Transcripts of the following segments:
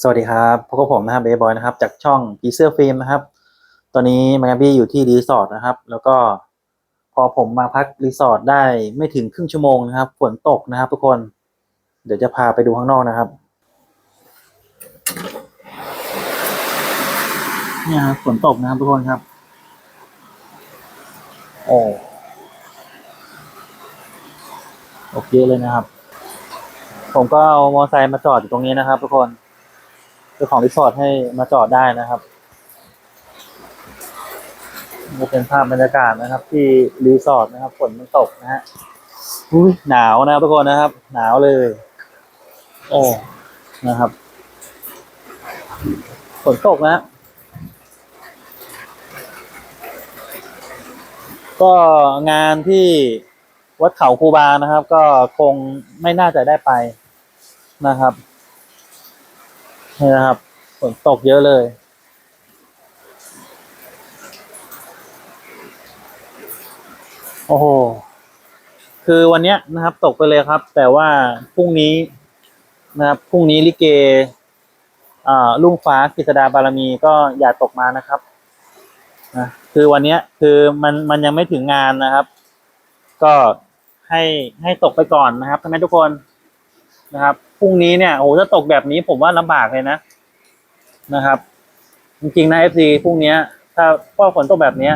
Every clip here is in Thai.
สวัสดีครับพบกับผมนะครับเบย์บอยนะครับ จากช่องพีเสื้อฟิล์มนะครับ ตอนนี้มายาบี้อยู่ที่รีสอร์ทนะครับ แล้วก็พอผมมาพักรีสอร์ทได้ไม่ถึงครึ่งชั่วโมงนะครับ ฝนตกนะครับ ทุกคน เดี๋ยวจะพาไปดูข้างนอกนะครับ เนี่ยครับฝนตกนะครับทุกคนครับ โอ้โอเคเลยนะครับ ผมก็เอามอเตอร์ไซค์มาจอดอยู่ตรงนี้นะครับ ทุกคน เจ้าของรีสอร์ทให้มาจอดได้นะครับนี่เป็นภาพบรรยากาศนะครับ ที่รีสอร์ทนะครับฝนมันตกนะฮะอุ้ยหนาวนะครับทุกคนนะครับ หนาวเลย โอ้นะครับฝนตกนะก็งานที่วัดเขาครูบานะครับ ก็คงไม่น่าจะได้ไปนะครับ นี่นะครับฝนตกเยอะเลย โอ้โห คือวันเนี้ยนะครับ ตกไปเลยครับ แต่ว่าพรุ่งนี้นะครับพรุ่งนี้ลิเกอ่าลุ่งฟ้ากฤษดาบารมีก็อย่าตกมานะครับนะคือวันเนี้ยคือมันมันยังไม่ถึงงานนะครับ ก็ให้ให้ตกไปก่อนนะครับท่านแม่ทุกคน นะครับพรุ่งนี้เนี่ยโอ้โหถ้าตกแบบนี้ผมว่าลำบากเลยนะนะครับ จริงๆนะเอฟซีพรุ่งนี้ถ้าพ่อฝนตกแบบเนี้ย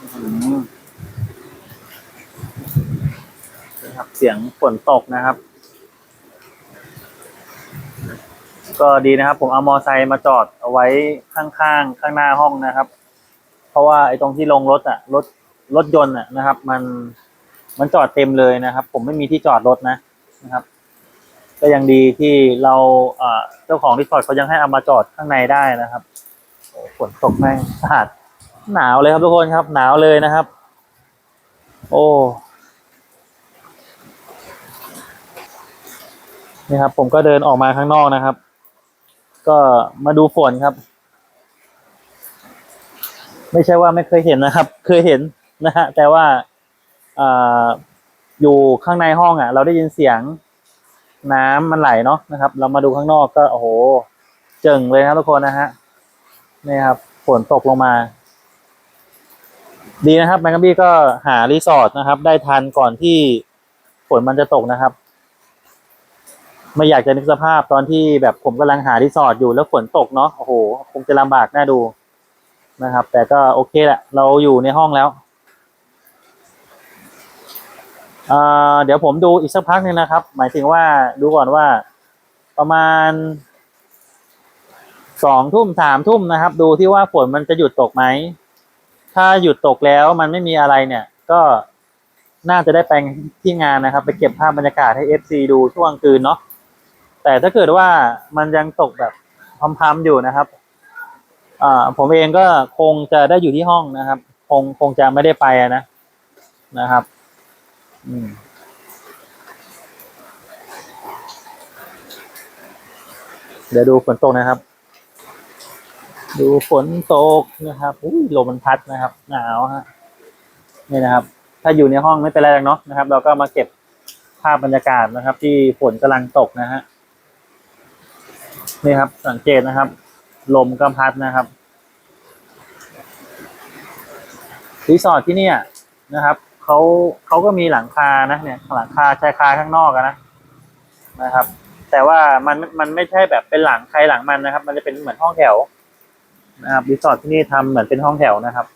อื้อหือนะครับเสียงฝนตกนะครับ ก็ดีนะครับ ผมเอามอไซค์มาจอดเอาไว้ข้างๆข้างหน้าห้องนะครับ เพราะว่าไอ้ตรงที่ลงรถอะรถรถยนต์อะนะครับ มันมันจอดเต็มเลยนะครับ ผมไม่มีที่จอดรถนะ นะครับ ก็ยังดีที่เราเจ้าของรีสอร์ทเขายังให้เอามาจอดข้างในได้นะครับฝนตกแม่งอากาศหนาวเลยครับทุกคนครับ หนาวเลยนะครับ โอ้นี่ครับ ผมก็เดินออกมาข้างนอกนะครับ ก็มาดูฝนครับ ไม่ใช่ว่าไม่เคยเห็นนะครับ เคยเห็นนะฮะแต่ว่า อยู่ข้างในห้องอะ เราได้ยินเสียงน้ำมันไหลเนาะนะครับ เรามาดูข้างนอกก็โอ้โหเจิ่งเลยนะครับทุกคนนะฮะนี่ครับฝนตกลงมา ดีนะครับแมงกะบี้ก็หารีสอร์ทนะครับ ได้ทันก่อนที่ฝนมันจะตกนะครับ ไม่อยากจะนึกสภาพตอนที่แบบผมกำลังหารีสอร์ทอยู่แล้วฝนตกเนาะโอ้โห คงจะลำบากน่าดูนะครับ แต่ก็โอเคแหละเราอยู่ในห้องแล้ว เดี๋ยวผมดูอีกสักพักหนึ่งนะครับ หมายถึงว่าดูก่อนว่าประมาณสองทุ่มสามทุ่มนะครับ ดูที่ว่าฝนมันจะหยุดตกไหม ถ้าหยุดตกแล้วมันไม่มีอะไรเนี่ย ก็น่าจะได้ไปที่งานนะครับ ไปเก็บภาพบรรยากาศให้เอฟซีดูช่วงคืนเนาะแต่ถ้าเกิดว่ามันยังตกแบบพรำๆอยู่นะครับอ่าผมเองก็คงจะได้อยู่ที่ห้องนะครับ คงคงจะไม่ได้ไปนะนะครับ อืมเดี๋ยวดูฝนตกนะครับ ดูฝนตกนะครับอุ้ยลมมันพัดนะครับ หนาวฮะนี่นะครับ ถ้าอยู่ในห้องไม่เป็นไรหรอกเนาะนะครับ เราก็มาเก็บภาพบรรยากาศนะครับ ที่ฝนกำลังตกนะฮะนี่ครับ สังเกตนะครับ ลมก็พัดนะครับรีสอร์ทที่เนี่ยนะครับ เขาเขาก็มีหลังคานะเนี่ยหลังคาชายคาข้างนอกนะนะครับ แต่ว่ามันมันไม่ใช่แบบเป็นหลังใครหลังมันนะครับ มันจะเป็นเหมือนห้องแถวนะครับรีสอร์ทที่นี่ทำเหมือนเป็นห้องแถวนะครับ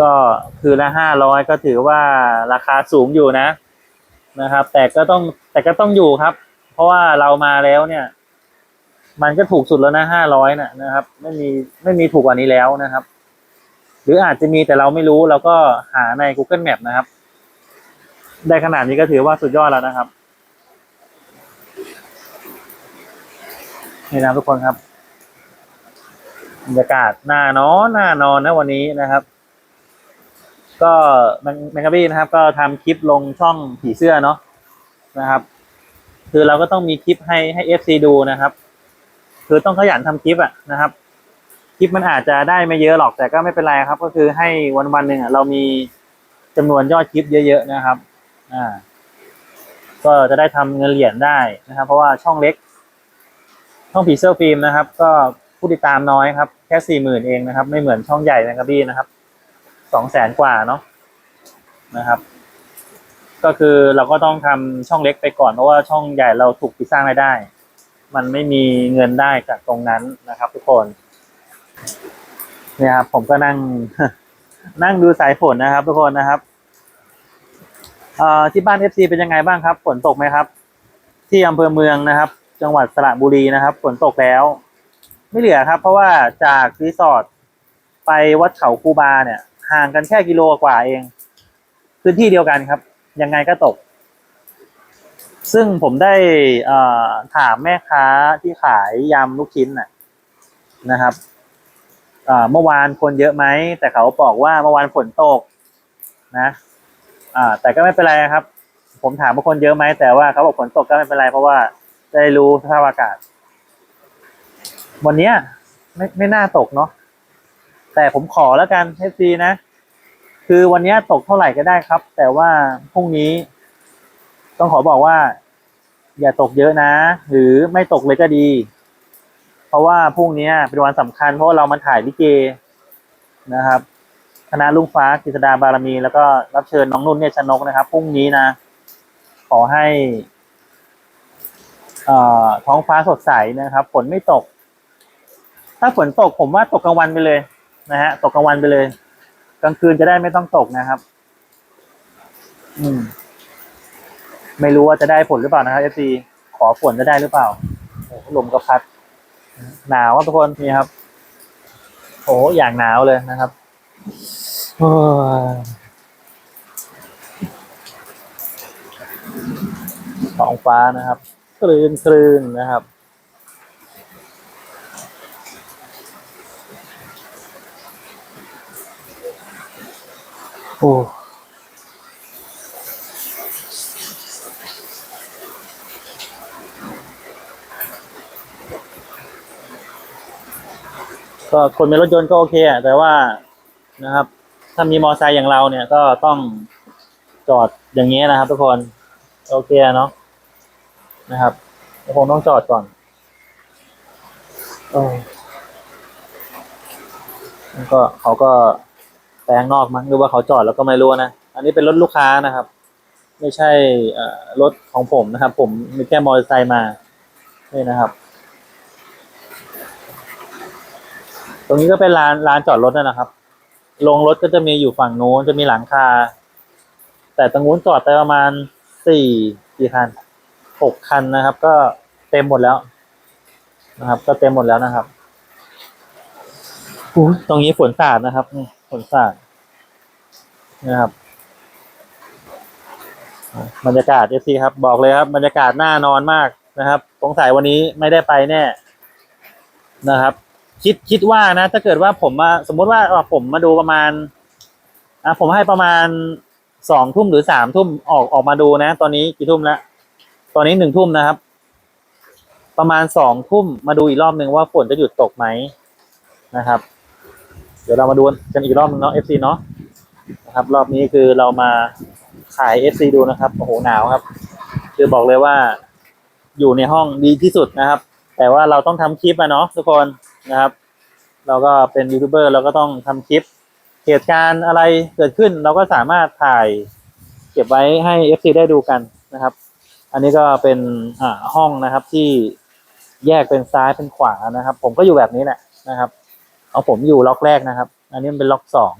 ก็คือละห้าร้อยก็ถือว่าราคาสูงอยู่นะนะครับ แต่ก็ต้องแต่ก็ต้องอยู่ครับ เพราะว่าเรามาแล้วเนี่ย มันก็ถูกสุดแล้วนะห้าร้อยนะนะครับ ไม่มีไม่มีถูกกว่านี้แล้วนะครับ รืออาจจะมีแต่เราไม่รู้เราก็หาใน Google Map นะครับ ได้ขนาดนี้ก็ถือว่าสุดยอดแล้วนะครับนี่นะทุกคนครับบรรยากาศหน้านอนหน้านอนนะวันนี้นะครับ ก็แมงกะบี้นะครับ ก็ทำคลิปลงช่องผีเสื้อเนาะนะครับ คือเราก็ต้องมีคลิปให้ให้เอฟซีดูนะครับ คือต้องขยันทำคลิปอะนะครับ คลิปมันอาจจะได้ไม่เยอะหรอกแต่ก็ไม่เป็นไรครับ ก็คือให้วันวันหนึ่งอะเรามีจำนวนยอดคลิปเยอะๆนะครับ อ่า ก็จะได้ทำเงินเหรียญได้นะครับ เพราะว่าช่องเล็ก ช่องผีเสื้อฟิล์มนะครับ ก็ผู้ติดตามน้อยครับ แค่สี่หมื่นเองนะครับ ไม่เหมือนช่องใหญ่นะครับพี่นะครับสองแสนกว่าเนาะนะครับ ก็คือเราก็ต้องทำช่องเล็กไปก่อนเพราะว่าช่องใหญ่เราถูกปิดสร้างรายได้ มันไม่มีเงินได้จากตรงนั้นนะครับ ทุกคน เนี่ยครับผมก็นั่ง นั่งดูสายฝนนะครับ ทุกคนนะครับเอ่อที่บ้านเอฟซีเป็นยังไงบ้างครับ ฝนตกไหมครับ ที่อำเภอเมืองนะครับ จังหวัดสระบุรีนะครับ ฝนตกแล้ว ไม่เหลือครับ เพราะว่าจากรีสอร์ทไปวัดเขาคูบาเนี่ย ห่างกันแค่กิโลกว่าเอง พื้นที่เดียวกันครับ ยังไงก็ตก ซึ่งผมได้ถามแม่ค้าที่ขายยำลูกชิ้นนะครับ เมื่อวานคนเยอะไหม แต่เขาบอกว่าเมื่อวานฝนตกนะอ่าแต่ก็ไม่เป็นไรครับ ผมถามว่าคนเยอะไหม แต่ว่าเขาบอกฝนตกก็ไม่เป็นไร เพราะว่าได้รู้สภาพอากาศ วันเนี้ยไม่ไม่น่าตกเนาะแต่ผมขอแล้วกันให้ฟรีนะ คือวันเนี้ยตกเท่าไหร่ก็ได้ครับ แต่ว่าพรุ่งนี้ ต้องขอบอกว่า อย่าตกเยอะนะ หรือไม่ตกเลยก็ดี เพราะว่าพรุ่งนี้เป็นวันสำคัญเพราะว่าเรามาถ่ายลิเกนะครับคณะลุงฟ้ากฤษดาบารมี แล้วก็รับเชิญน้องนุ่นเนี่ยชนกนะครับพรุ่งนี้นะ ขอให้อ่อท้องฟ้าสดใสนะครับฝนไม่ตก ถ้าฝนตกผมว่าตกกลางวันไปเลยนะฮะตกกลางวันไปเลย กลางคืนจะได้ไม่ต้องตกนะครับ อืม ไม่รู้ว่าจะได้ผลหรือเปล่านะครับเอฟซีขอฝนจะได้หรือเปล่าลมก็พัด หนาวครับทุกคนนี่ครับ โอ้อย่างหนาวเลยนะครับอ้ยท้องฟ้านะครับคลื่นคลื่นนะครับโอ้ ก็คนมีรถยนต์ก็โอเคอะแต่ว่านะครับ ถ้ามีมอเตอร์ไซค์อย่างเราเนี่ยก็ต้องจอดอย่างนี้ยนะครับ ทุกคนโอเคอะเนาะนะครับก็คงต้องจอดก่อนโอ้แล้วก็เขาก็แปลงนอกมั้งหรือว่าเขาจอดแล้วก็ไม่รู้นะ อันนี้เป็นรถลูกค้านะครับ ไม่ใช่เอ่อรถของผมนะครับ ผมมีแค่มอเตอร์ไซค์มานี่นะครับ ตรงนี้ก็เป็นลานลานจอดรถนะครับลงรถก็จะมีอยู่ฝั่งโน้นจะมีหลังคา แต่ตรงนู้นจอดไปประมาณสี่กี่คันหกคันนะครับ ก็เต็มหมดแล้ว นะครับ ก็เต็มหมดแล้วนะครับอุ๊ยตรงนี้ฝนสาดนะครับนี่ฝนสาดนะครับอะบรรยากาศเอฟซีครับ บอกเลยครับบรรยากาศน่านอนมากนะครับสงสัยวันนี้ไม่ได้ไปแน่นะครับ คิดคิดว่านะ ถ้าเกิดว่าผมมาสมมติว่าผมมาดูประมาณอะผมให้ประมาณสองทุ่มหรือสามทุ่มออกออกมาดูนะ ตอนนี้กี่ทุ่มแล้วตอนนี้หนึ่งทุ่มนะครับ ประมาณสองทุ่มมาดูอีกรอบหนึ่งว่าฝนจะหยุดตกไหมนะครับ เดี๋ยวเรามาดูกันอีกรอบหนึงเนาะ FC เนาะนะครับ รอบนี้คือเรามาขาย FC ดูนะครับโอ้โหหนาวครับ คือบอกเลยว่าอยู่ในห้องดีที่สุดนะครับ แต่ว่าเราต้องทำคลิปอะเนาะทุกคน นะครับ เราก็เป็นยูทูบเบอร์เราก็ต้องทำคลิปเหตุการณ์อะไรเกิดขึ้น เราก็สามารถถ่ายเก็บไว้ให้ FC ได้ดูกันนะครับ อันนี้ก็เป็นอ่าห้องนะครับที่แยกเป็นซ้ายเป็นขวานะครับ ผมก็อยู่แบบนี้แหละนะครับเอาผมอยู่ล็อกแรกนะครับ อันนี้มันเป็นล็อกสอง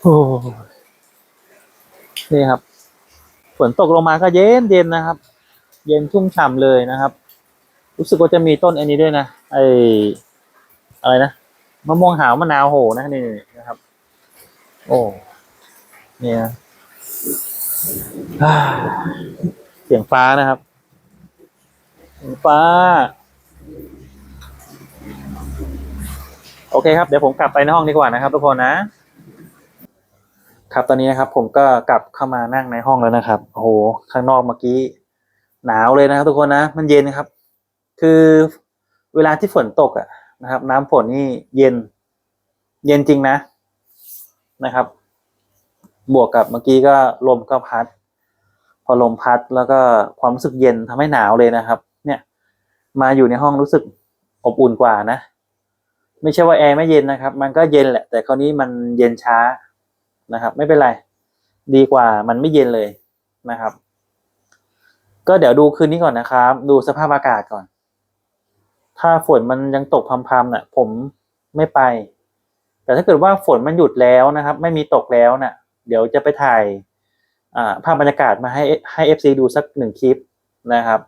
โอ้นี่ครับฝนตกลงมาก็เย็นเย็นนะครับ เย็นชุ่มฉ่ำเลยนะครับ รู้สึกว่าจะมีต้นอันนี้ด้วยนะ ไออะไรนะมะม่วงหาวมะนาวโหนะนี่นะครับ โอ้เนี่ยอ่าเสียงฟ้านะครับเสียงฟ้า โอเคครับ เดี๋ยวผมกลับไปในห้องดีกว่านะครับ ทุกคนนะ ครับตอนนี้นะครับ ผมก็กลับเข้ามานั่งในห้องแล้วนะครับโอ้โหข้างนอกเมื่อกี้ หนาวเลยนะครับ ทุกคนนะ มันเย็นครับ คือ เวลาที่ฝนตกอะนะครับ น้ำฝนนี่เย็น เย็นจริงนะนะครับ บวกกับเมื่อกี้ก็ลมก็พัด พอลมพัดแล้วก็ความรู้สึกเย็นทำให้หนาวเลยนะครับ เนี่ย มาอยู่ในห้องรู้สึกอบอุ่นกว่านะ ไม่ใช่ว่าแอร์ไม่เย็นนะครับ มันก็เย็นแหละ แต่คราวนี้มันเย็นช้านะครับ ไม่เป็นไร ดีกว่ามันไม่เย็นเลยนะครับ ก็เดี๋ยวดูคืนนี้ก่อนนะครับ ดูสภาพอากาศก่อน ถ้าฝนมันยังตกพรำๆน่ะ ผมไม่ไป แต่ถ้าเกิดว่าฝนมันหยุดแล้วนะครับ ไม่มีตกแล้วน่ะ เดี๋ยวจะไปถ่ายภาพบรรยากาศมาให้ให้เอฟซีดูสักหนึ่งคลิปนะครับ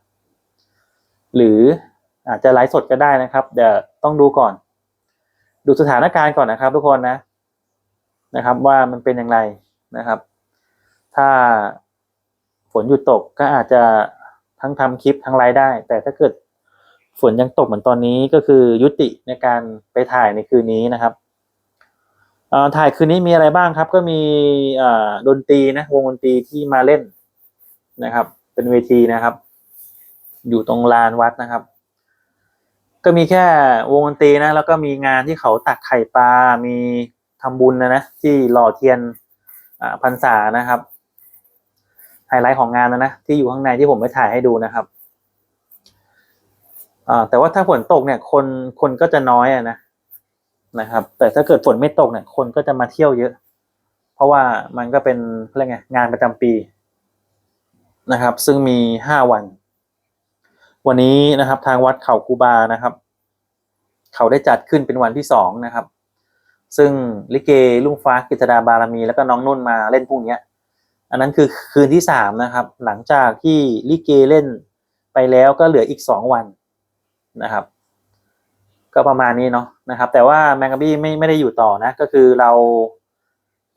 หรืออาจจะไลฟ์สดก็ได้นะครับ เดี๋ยวต้องดูก่อน ดูสถานการณ์ก่อนนะครับ ทุกคนนะนะครับ ว่ามันเป็นอย่างไรนะครับ ถ้าฝนหยุดตกก็อาจจะทั้งทำคลิปทั้งไลฟ์ได้ แต่ถ้าเกิด ฝนยังตกเหมือนตอนนี้ก็คือยุติในการไปถ่ายในคืนนี้นะครับถ่ายคืนนี้มีอะไรบ้างครับ ก็มีดนตรีนะวงดนตรีที่มาเล่นนะครับ เป็นเวทีนะครับ อยู่ตรงลานวัดนะครับ ก็มีแค่วงดนตรีนะ แล้วก็มีงานที่เขาตักไข่ปลา มีทำบุญนะนะที่หล่อเทียนพรรษานะครับไฮไลท์ของงานนะนะที่อยู่ข้างในที่ผมไปถ่ายให้ดูนะครับ อ่าแต่ว่าถ้าฝนตกเนี่ย คนคนก็จะน้อยอะนะนะครับ แต่ถ้าเกิดฝนไม่ตกเนี่ย คนก็จะมาเที่ยวเยอะ เพราะว่ามันก็เป็นเรียกไงงานประจำปีนะครับ ซึ่งมีห้าวัน วันนี้นะครับ ทางวัดเขาคูบานะครับ เขาได้จัดขึ้นเป็นวันที่สองนะครับ ซึ่งลิเกลุงฟ้ากิตดาบารมี แล้วก็น้องนุ่นมาเล่นพรุ่งนี้อันนั้นคือคืนที่สามนะครับ หลังจากที่ลิเกเล่นไปแล้วก็เหลืออีกสองวัน นะครับ ก็ประมาณนี้เนาะนะครับ แต่ว่าแมงกะบี้ไม่ไม่ได้อยู่ต่อนะ ก็คือเรา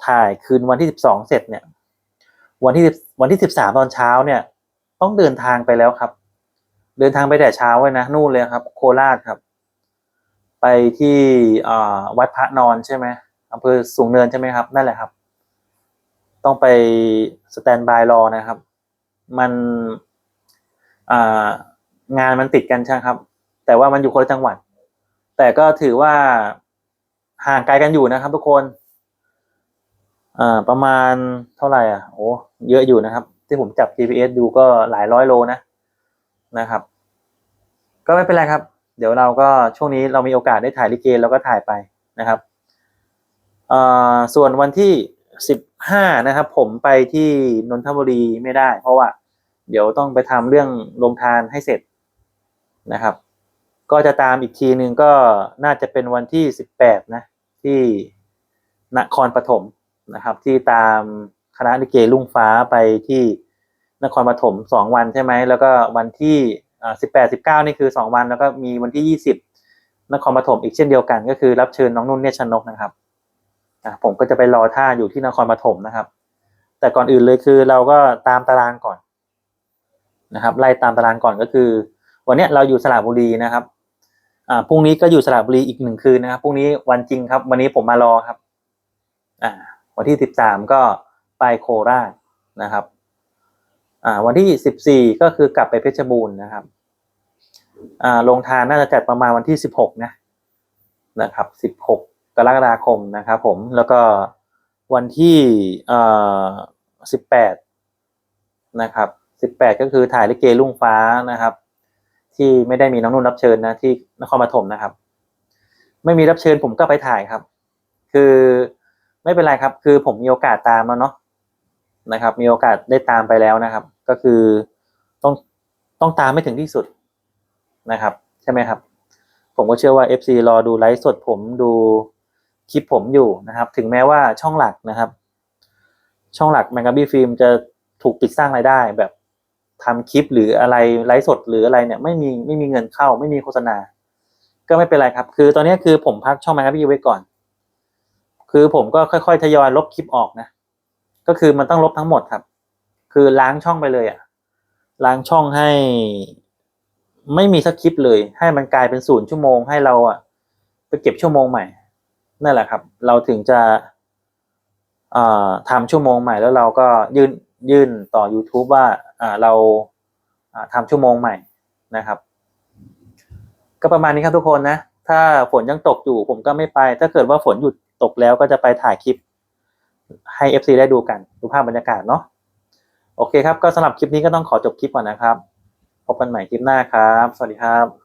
ถ่ายคืนวันที่สิบสองเสร็จเนี่ย วันที่วันที่สิบสามตอนเช้าเนี่ย ต้องเดินทางไปแล้วครับ เดินทางไปแต่เช้าเลยนะนู่นเลยครับ โคราชครับ ไปที่วัดพระนอนใช่ไหมอำเภอสูงเนินใช่ไหมครับนั่นแหละครับ ต้องไปสแตนบายรอนะครับ มันงานมันติดกันใช่ไหมครับ แต่ว่ามันอยู่คนละจังหวัด แต่ก็ถือว่าห่างไกลกันอยู่นะครับ ทุกคนอ่าประมาณเท่าไหร่อะโอ้เยอะอยู่นะครับ ที่ผมจับ GPS ดูก็หลายร้อยโลนะนะครับ ก็ไม่เป็นไรครับ เดี๋ยวเราก็ช่วงนี้เรามีโอกาสได้ถ่ายลิเกเราก็ถ่ายไปนะครับอ่อส่วนวันที่สิบห้านะครับ ผมไปที่นนทบุรีไม่ได้ เพราะว่า เดี๋ยวต้องไปทำเรื่องลงทานให้เสร็จนะครับ ก็จะตามอีกทีหนึ่งก็น่าจะเป็นวันที่สิบแปดนะ ที่นครปฐมนะครับ ที่ตามคณะลิเกลุ่งฟ้าไปที่นครปฐมสองวันใช่ไหมแล้วก็วันที่สิบแปดสิบเก้านี่คือสองวัน แล้วก็มีวันที่ยี่สิบนครปฐมอีกเช่นเดียวกัน ก็คือรับเชิญน้องนุ่นเนี่ยชนกนะครับผมก็จะไปรอท่าอยู่ที่นครปฐมนะครับ แต่ก่อนอื่นเลยคือเราก็ตามตารางก่อนนะครับ ไล่ตามตารางก่อนก็คือ วันนี้เราอยู่สระบุรีนะครับ อ่าพรุ่งนี้ก็อยู่สระบุรีอีกหนึ่งคืนนะครับพรุ่งนี้วันจริงครับ วันนี้ผมมารอครับ อ่า วันที่สิบสามก็ไปโคราชนะครับ อ่า วันที่สิบสี่ก็คือกลับไปเพชรบูรณ์นะครับ อ่าลงทานน่าจะจัดประมาณวันที่สิบหกนะนะครับสิบหกกรกฎาคมนะครับ ผมแล้วก็วันที่เอ่อสิบแปดนะครับสิบแปดก็คือถ่ายลิเกลุ่งฟ้านะครับ ที่ไม่ได้มีน้องนุ่นรับเชิญนะที่นครปฐมนะครับ ไม่มีรับเชิญผมก็ไปถ่ายครับ คือไม่เป็นไรครับ คือผมมีโอกาสตามแล้วเนาะนะครับ มีโอกาสได้ตามไปแล้วนะครับ ก็คือต้องต้องตามไม่ถึงที่สุดนะครับ ใช่ไหมครับ ผมก็เชื่อว่า FC รอดูไลฟ์สดผมดูคลิปผมอยู่นะครับ ถึงแม้ว่าช่องหลักนะครับ ช่องหลักแมงกาบี้ฟิล์มจะถูกปิดสร้างรายได้แบบ ทำคลิปหรืออะไรไลฟ์สดหรืออะไรเนี่ยไม่มีไม่มีเงินเข้า ไม่มีโฆษณา ก็ไม่เป็นไรครับ คือตอนนี้คือผมพักช่องแมงกาบี้ไว้ก่อน คือผมก็ค่อยๆทยอยลบคลิปออกนะ ก็คือมันต้องลบทั้งหมดครับ คือล้างช่องไปเลยอะล้างช่องให้ ไม่มีสักคลิปเลย ให้มันกลายเป็นศูนย์ชั่วโมงให้เราอะไปเก็บชั่วโมงใหม่ นั่นแหละครับ เราถึงจะทำชั่วโมงใหม่แล้วเราก็ยื่นยื่นต่อ YouTube ว่า เราทำทำชั่วโมงใหม่นะครับ ก็ประมาณนี้ครับทุกคนนะ ถ้าฝนยังตกอยู่ผมก็ไม่ไป ถ้าเกิดว่าฝนหยุดตกแล้วก็จะไปถ่ายคลิปให้ FC ได้ดูกันดูภาพบรรยากาศเนาะโอเคครับ ก็สำหรับคลิปนี้ก็ต้องขอจบคลิปก่อนนะครับ พบกันใหม่คลิปหน้าครับ สวัสดีครับ